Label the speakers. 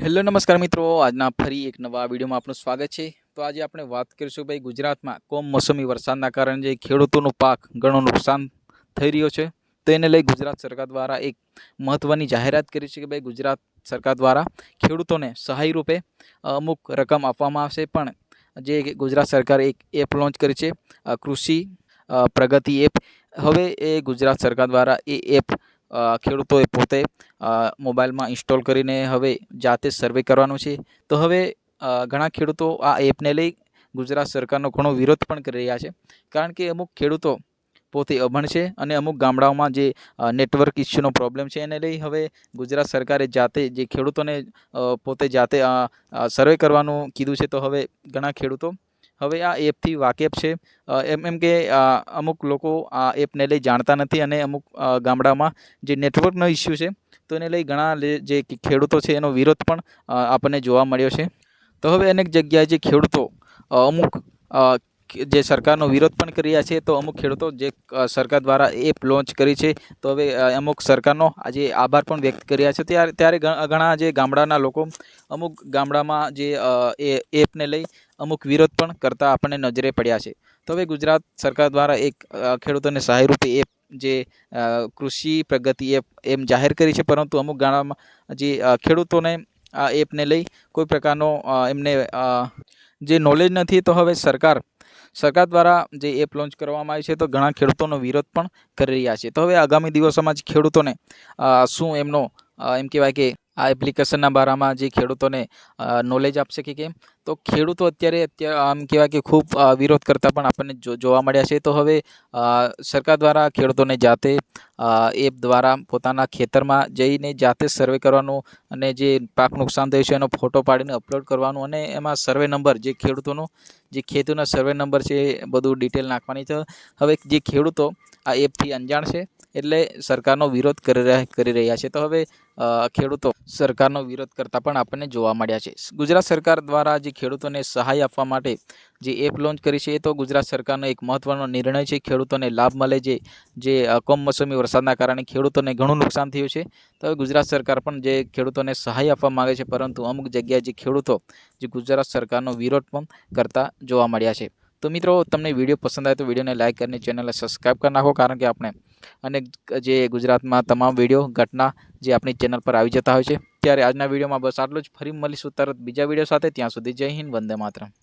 Speaker 1: Hello, નમસ્કાર મિત્રો. આજના ફરી એક નવા વિડીયોમાં આપનું સ્વાગત છે. તો આજે આપણે વાત કરીશું ભાઈ ગુજરાતમાં કમોસમી વરસાદના કારણે જે ખેડૂતોનો પાક ઘણો નુકસાન થઈ રહ્યો છે. તો એને લઈ ગુજરાત સરકાર દ્વારા એક મહત્ત્વની જાહેરાત કરી છે કે ભાઈ ગુજરાત સરકાર દ્વારા ખેડૂતોને સહાય રૂપે અમુક રકમ આપવામાં આવશે. પણ જે ગુજરાત સરકારે એક એપ લોન્ચ કરી છે કૃષિ પ્રગતિ એપ. હવે એ ગુજરાત સરકાર દ્વારા એ એપ ખેડૂતોએ પોતે મોબાઈલમાં ઇન્સ્ટોલ કરીને હવે જાતે સર્વે કરવાનું છે. તો હવે ઘણા ખેડૂતો આ એપને લઈ ગુજરાત સરકારનો ઘણો વિરોધ પણ કરી રહ્યા છે. કારણ કે અમુક ખેડૂતો પોતે અભણ છે અને અમુક ગામડાઓમાં જે નેટવર્ક ઇસ્યુનો પ્રોબ્લેમ છે એને લઈ હવે ગુજરાત સરકારે જાતે જે ખેડૂતોને પોતે જાતે સર્વે કરવાનું કીધું છે. તો હવે ઘણા ખેડૂતો હવે આ એપથી વાકેફ છે. એમ એમ કે અમુક લોકો આ એપને લઈ જાણતા નથી અને અમુક ગામડામાં જે નેટવર્કનો ઇસ્યુ છે, તો એને લઈ ઘણા જે ખેડૂતો છે એનો વિરોધ પણ આપણને જોવા મળ્યો છે. તો હવે અનેક જગ્યાએ જે ખેડૂતો અમુક જે સરકારનો વિરોધ પણ કરી રહ્યા છે, તો અમુક ખેડૂતો જે સરકાર દ્વારા એપ લોન્ચ કરી છે, તો હવે અમુક સરકારનો આજે આભાર પણ વ્યક્ત કરી રહ્યા છે. ત્યારે ત્યારે ઘણા જે ગામડાના લોકો અમુક ગામડામાં જે એ, એપને લઈ અમુક વિરોધ પણ કરતા આપણને નજરે પડ્યા છે. તો હવે ગુજરાત સરકાર દ્વારા એક ખેડૂતોને સહાયરૂપે એપ જે કૃષિ પ્રગતિ એપ એમ જાહેર કરી છે, પરંતુ અમુક ગામડામાં જે ખેડૂતોને આ એપને લઈ કોઈ પ્રકારનો એમને જે નોલેજ નથી તો હવે સરકાર સરકાર દ્વારા જે એપ લોન્ચ કરવામાં આવી છે તો ઘણા ખેડૂતોનો વિરોધ પણ કરી રહ્યા છે. તો હવે આગામી દિવસોમાં જ ખેડૂતોને શું એમનો એમ કહેવાય કે આ એપ્લિકેશનના બારામાં જે ખેડૂતોને નોલેજ આપશે કે કેમ? તો ખેડૂતો અત્યારે અત્યારે આમ કહેવાય કે ખૂબ વિરોધ કરતા પણ આપણને જોવા મળ્યા છે. તો હવે સરકાર દ્વારા ખેડૂતોને જાતે એપ દ્વારા પોતાના ખેતરમાં જઈને જાતે સર્વે કરવાનું અને જે પાક નુકસાન થયું છે એનો ફોટો પાડીને અપલોડ કરવાનું અને એમાં સર્વે નંબર જે ખેડૂતોનો, જે ખેતૂના સર્વે નંબર છે એ બધું ડિટેલ નાખવાની છે. હવે જે ખેડૂતો આ એપથી અંજાણ છે એટલે સરકારનો વિરોધ કરી રહ્યા કરી રહ્યા છે. તો હવે ખેડૂતો સરકારનો વિરોધ કરતા પણ આપણને જોવા મળ્યા છે. ગુજરાત સરકાર દ્વારા જે ખેડૂતોને સહાય આપવા માટે જે એપ લોન્ચ કરી છે એ તો ગુજરાત સરકારનો એક મહત્ત્વનો નિર્ણય છે. ખેડૂતોને લાભ મળે જે જે કમોસમી કમોસમી વરસાદના કારણે ખેડૂતોને ઘણું નુકસાન થયું છે. તો હવે ગુજરાત સરકાર પણ જે ખેડૂતોને સહાય આપવા માગે છે, પરંતુ અમુક જગ્યાએ જે ખેડૂતો, જે ગુજરાત સરકારનો વિરોધ પણ કરતા જોવા મળ્યા છે. તો મિત્રો, તમને વીડિયો પસંદ આવે તો વિડીયોને લાઇક કરીને ચેનલને સબસ્ક્રાઈબ કરી નાખો, કારણ કે આપણે અનેક જે ગુજરાતમાં તમામ વીડિયો, ઘટના જે આપણી ચેનલ પર આવી જતા હોય છે. ત્યારે આજના વિડીયોમાં બસ આટલું જ. ફરી મળીશું તરત બીજા વીડિયો સાથે. ત્યાં સુધી જય હિન્દ, વંદે માતરમ.